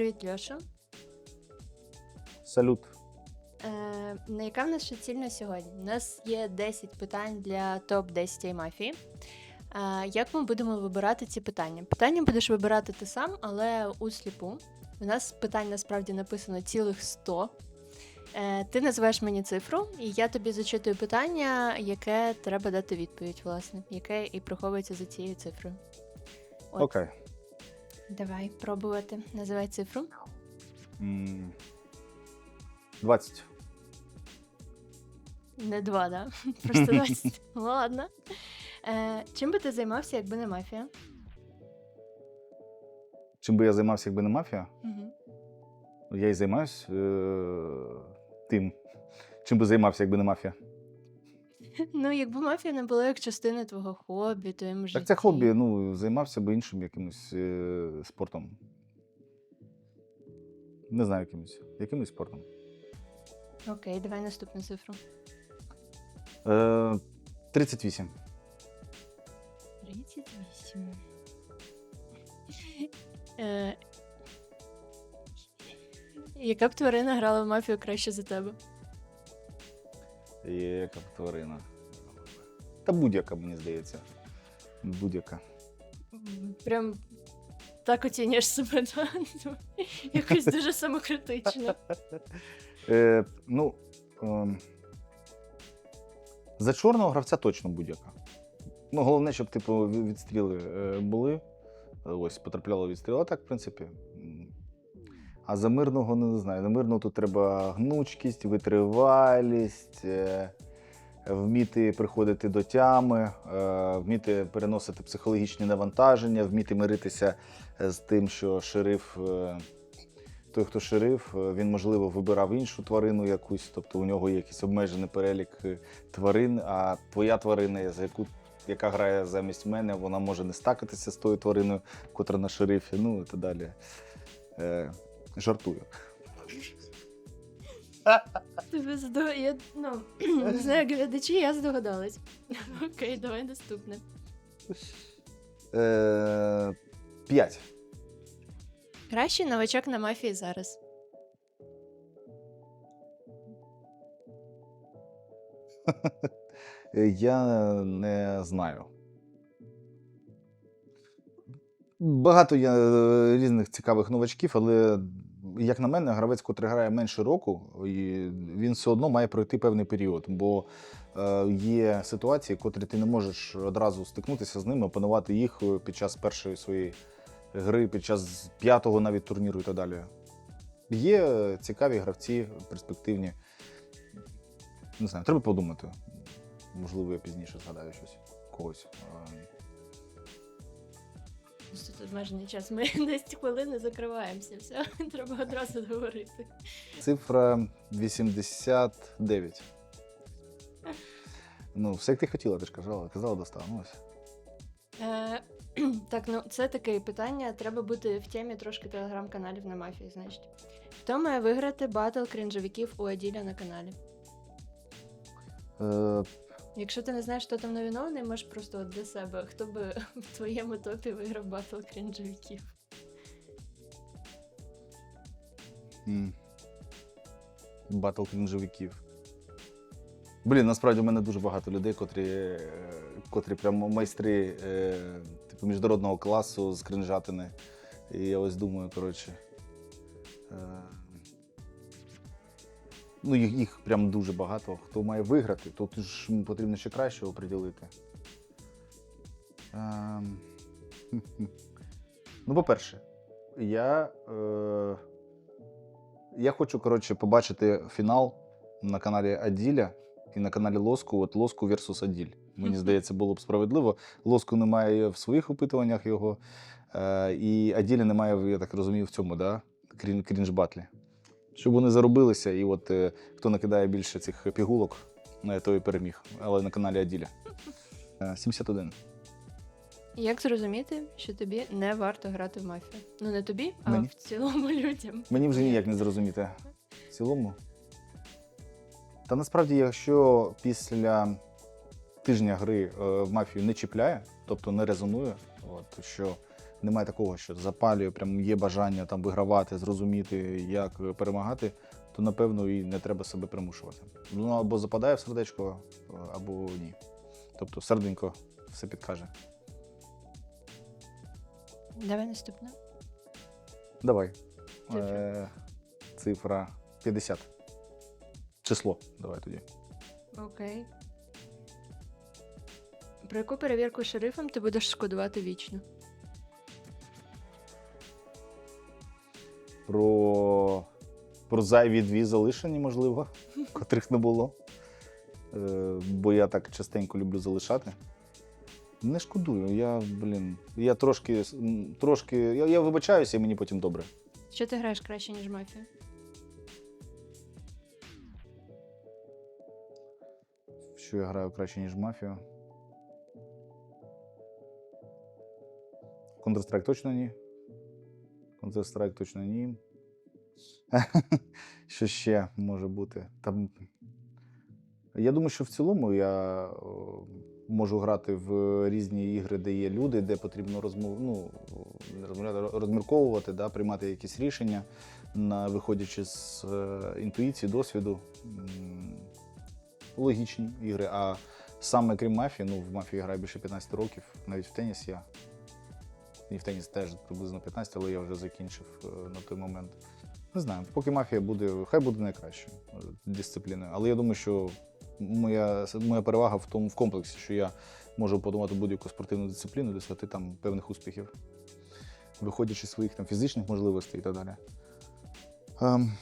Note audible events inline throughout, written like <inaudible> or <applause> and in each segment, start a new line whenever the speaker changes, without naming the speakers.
Привіт, Льоша.
Салют.
Е, на яка в нас ще ціль на сьогодні? У нас є 10 питань для топ-10 мафії. Е, як ми будемо вибирати ці питання? Питання будеш вибирати ти сам, але у сліпу. У нас питань насправді написано цілих 100. Е, ти називаєш мені цифру, і я тобі зачитую питання, яке треба дати відповідь, власне, яке і приховується за цією цифрою.
Окей.
Давай пробувати. Називай цифру.
М, 20.
Не два, да? <laughs> Просто 20. Ну, <laughs> Ладно. Е, чим би ти займався, якби не мафія?
Чим би я займався, якби не мафія?
Угу.
Я і займаюсь е- тим. Чим би займався, якби не мафія?
Ну, якби мафія не була як частина твого хобі, твоєму житті.
Так це хобі, ну, займався би іншим якимось е- спортом. Не знаю, якимось. Якимось спортом.
Окей, давай наступну цифру.
Е- 38.
38. Е, яка б тварина грала в мафію краще за тебе?
Є яка тварина. Та будь-яка, мені здається. Будь-яка.
Прям так оцінюєш себе, <laughs> да? Якось дуже самокритично.
Е, ну, ем, за чорного гравця точно будь-яка. Ну, головне, щоб, типу, відстріли е, були. Ось, потрапляло відстріл, а так, в принципі. А за мирного ну, не знаю. За мирного тут треба гнучкість, витривалість, е, вміти приходити до тями, е, вміти переносити психологічні навантаження, вміти миритися е, з тим, що шериф. той, хто шериф, він, можливо, вибирав іншу тварину якусь, тобто у нього є якийсь обмежений перелік тварин, а твоя тварина, за яку, яка грає замість мене, вона може не стакатися з тою твариною, котра на шерифі, ну і так далі. Жартую.
Тебе здо... я, ну, не знаю, глядачі, я здогадалась. Окей, давай наступне.
Е, п'ять.
Кращий новачок на мафії зараз.
Е, Я не знаю. Багато є е, різних цікавих новачків, але, як на мене, гравець, котрий грає менше року, і він все одно має пройти певний період. Бо е, є ситуації, котрі ти не можеш одразу стикнутися з ними, опанувати їх е, під час першої своєї гри, під час п'ятого навіть турніру і так далі. Є цікаві гравці, перспективні. Не знаю, треба подумати. Можливо, я пізніше згадаю щось когось.
Тут обмежений час. Ми <laughs> 10 хвилин і закриваємося. Все, <laughs> треба одразу говорити.
Цифра 89. Ну, все як ти хотіла, ти ж казала, казала достав. Ну.
Е, <clears throat> так, ну це таке питання. Треба бути в темі трошки телеграм-каналів на мафії, значить. Хто має виграти батл крінжовиків у Аділя на каналі?
Е,
Якщо ти не знаєш, хто там новінований, можеш просто от для себе. Хто би <laughs> в твоєму топі виграв батл крінжовиків?
Батл крінжовиків. Блін, насправді в мене дуже багато людей, котрі, е, котрі прямо майстри е, типу, міжнародного класу з кринжатини. І я ось думаю, коротше. Е, ну, їх, їх прям дуже багато. Хто має виграти, тут ж потрібно ще краще оприділити. Ем, <laughs> ну, по-перше, я. Е, я хочу, коротше, побачити фінал на каналі Аділя і на каналі Лоску. От Лоску versus Аділь. Мені <laughs> здається, було б справедливо. Лоску немає в своїх опитуваннях його. Е, і Аділя немає, я так розумію, в цьому, да? Крін, крінж-батлі. Щоб вони заробилися, і от е, хто накидає більше цих пігулок, е, той і переміг. Але на каналі Аділя. Е, 71.
Як зрозуміти, що тобі не варто грати в мафію? Ну не тобі, а
Мені?
в цілому людям.
Мені вже ніяк не зрозуміти. В цілому. Та насправді, якщо після тижня гри е, в мафію не чіпляє, тобто не резонує, от, що немає такого, що запалює, прям є бажання там вигравати, зрозуміти, як перемагати, то напевно і не треба себе примушувати. Ну або западає в сердечко, або ні. Тобто серденько все підкаже.
Давай наступне.
Давай.
Цифра.
Е, цифра 50. Число. Давай тоді.
Окей. Про яку перевірку шерифом ти будеш шкодувати вічно?
Про, про зайві дві залишені, можливо, <laughs> котрих не було. Е, бо я так частенько люблю залишати. Не шкодую. Я, блін, я трошки, трошки. Я, я вибачаюся, і мені потім добре.
Що ти граєш краще, ніж мафія?
Що я граю краще, ніж мафію. Counter-Strike точно ні. Counter-Strike точно ні. <laughs> Що ще може бути? Там... Я думаю, що в цілому я можу грати в різні ігри, де є люди, де потрібно розмов... ну, розмірковувати, да, приймати якісь рішення, на, виходячи з е, інтуїції, досвіду. Логічні ігри. А саме крім мафії, ну в мафії граю більше 15 років, навіть в теніс я. І в теніс теж приблизно 15, але я вже закінчив е, на той момент. Не знаю, поки мафія буде, хай буде найкращою е, дисципліною. Але я думаю, що моя, моя перевага в тому в комплексі, що я можу опанувати будь-яку спортивну дисципліну, досягти там певних успіхів, виходячи з своїх там фізичних можливостей і так далі. Ем,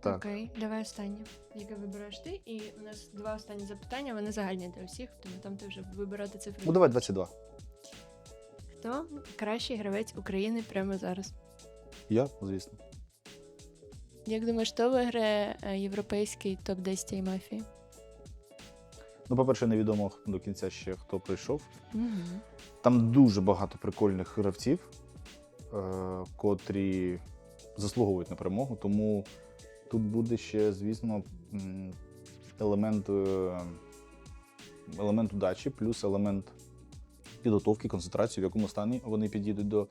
так.
Окей, давай останнє. Яке вибираєш ти? І у нас два останні запитання, вони загальні для всіх, тому там ти вже вибирати цифри.
Ну давай 22.
Хто кращий гравець України прямо зараз?
Я, звісно.
Як думаєш, хто виграє е, європейський топ-10 мафії?
Ну, по-перше, невідомо до кінця ще хто прийшов.
Угу.
Там дуже багато прикольних гравців, е, котрі заслуговують на перемогу. Тому тут буде ще, звісно, елемент, е, елемент удачі, плюс елемент підготовки, концентрації, в якому стані вони підійдуть до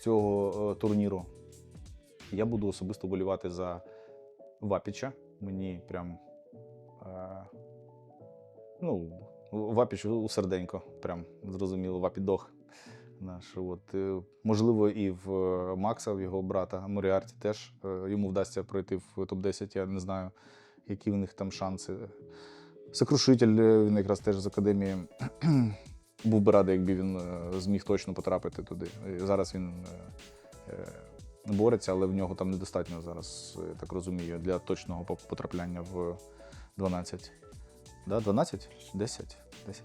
цього е, турніру. Я буду особисто болівати за Вапіча. Мені прям. Е, ну, Вапіч у серденько, прям зрозуміло, Вапідох наш. От, е, можливо, і в е, Макса, в його брата Моріарті теж йому вдасться пройти в топ-10. Я не знаю, які в них там шанси. Сокрушитель, він якраз теж з академії. Був би радий, якби він е, зміг точно потрапити туди. Зараз він е, е, бореться, але в нього там недостатньо зараз, я так розумію, для точного потрапляння в 12. Да, 12? 10? 10.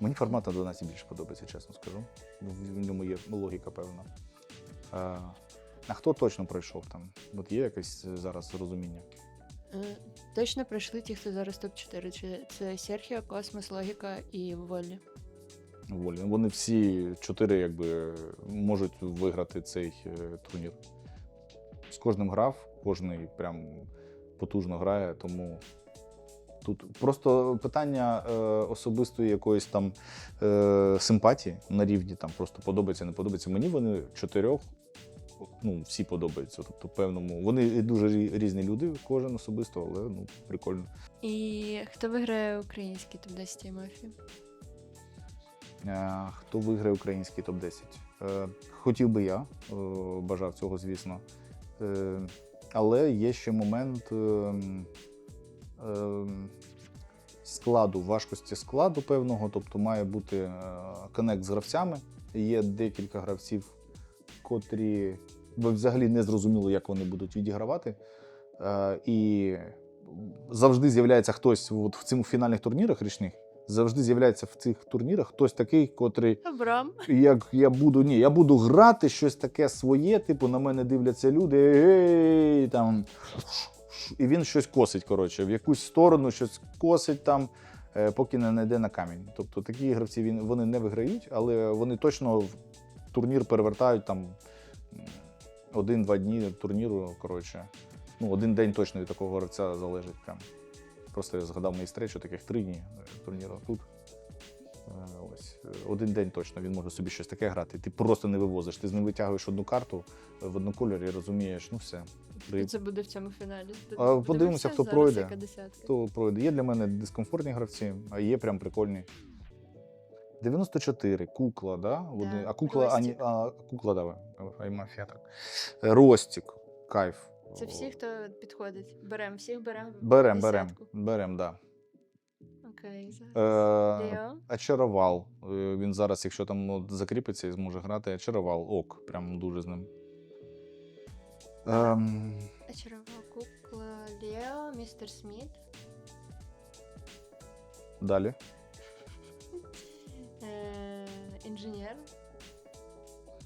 Мені формат на 12 більше подобається, чесно скажу. В в ньому є логіка певна. А, хто точно пройшов там? От є якесь зараз розуміння?
Точно пройшли ті, хто зараз топ-4. Це Серхіо, Космос, Логіка і Волі.
Волі. Вони всі чотири якби можуть виграти цей е, турнір. З кожним грав, кожний прям потужно грає, тому тут просто питання е, особистої якоїсь там е, симпатії на рівні там просто подобається, не подобається. Мені вони чотирьох. Ну, всі подобаються. Тобто, певному. Вони дуже різні люди, кожен особисто, але ну, прикольно.
І хто виграє український топ-10 мафії?
Е, Хто виграє український топ-10? Е, Хотів би я, е, бажав цього, звісно. Але є ще момент ем, ем, складу, важкості складу певного, тобто має бути коннект з гравцями. Є декілька гравців, котрі взагалі не зрозуміло, як вони будуть відігравати. І завжди з'являється хтось от в цих фінальних турнірах річних, завжди з'являється в цих турнірах хтось такий, котрий,
Абрам.
як я буду, ні, я буду грати щось таке своє, типу, на мене дивляться люди, ей, там. І він щось косить, коротше, в якусь сторону щось косить там, е, поки не найде на камінь. Тобто такі гравці він, вони не виграють, але вони точно в турнір перевертають там один-два дні турніру. Коротше. Ну, один день точно від такого гравця залежить. Прям. Просто я згадав майстри, що таких три дні е, турніру тут. Е, Ось. Е, один день точно він може собі щось таке грати. Ти просто не вивозиш. Ти з ним витягуєш одну карту в одну кольорі і розумієш, ну все. При-
Це буде в цьому фіналі.
А, подивимося, хто пройде. Хто пройде? Є для мене дискомфортні гравці, а є прям прикольні. 94, кукла, да? Вони, а кукла, ані, а, кукла, давай. Аймафія, так. Е, Ростік, кайф.
Це всі, хто підходить. Беремо, всіх.
Берем, берем,
десятку.
берем, да.
Окей, зараз.
Е,
Лео.
Очарувал. Е, Він зараз, якщо там ну, закріпиться і зможе грати, очарувал. Ок, прям дуже з ним. Ем,
Очарова кукла Лео, містер Сміт.
далі.
Е, інженер.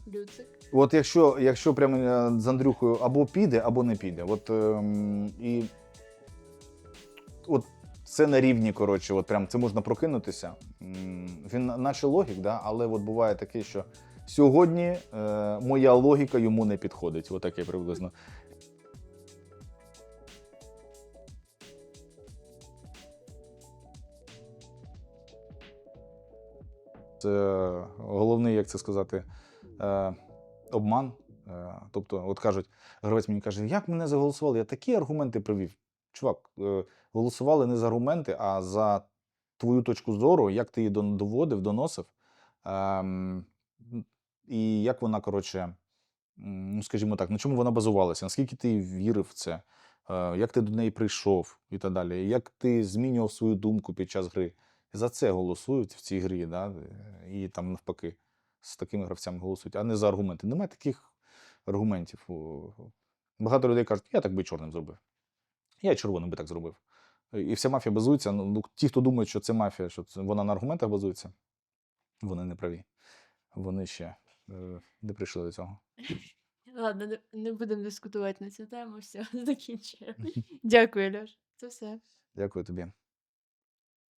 Люцик.
От якщо, якщо прямо е, з Андрюхою або піде, або не піде. От, ем, і, от це на рівні, коротше, от прям це можна прокинутися. Він наче логік, да? але от буває таке, що сьогодні е, моя логіка йому не підходить. Отаке приблизно. Це головний, як це сказати, е, обман. Е, тобто, от кажуть, гравець мені каже, як мене заголосували? Я такі аргументи привів. Чувак, е, голосували не за аргументи, а за твою точку зору, як ти її доводив, доносив. Ем, і як вона, коротше, ну, скажімо так, на чому вона базувалася, наскільки ти вірив в це, е, як ти до неї прийшов і так далі, як ти змінював свою думку під час гри. За це голосують в цій грі, да? і там навпаки з такими гравцями голосують, а не за аргументи. Немає таких аргументів. Багато людей кажуть, я так би чорним зробив. Я червоним би так зробив. І вся мафія базується. Ну, ну, ті, хто думають, що це мафія, що це, вона на аргументах базується, вони не праві. Вони ще е, не прийшли до цього.
Ладно, не, не будемо дискутувати на цю тему. Все, <laughs> закінчуємо. Дякую, Льош. Це все.
Дякую тобі.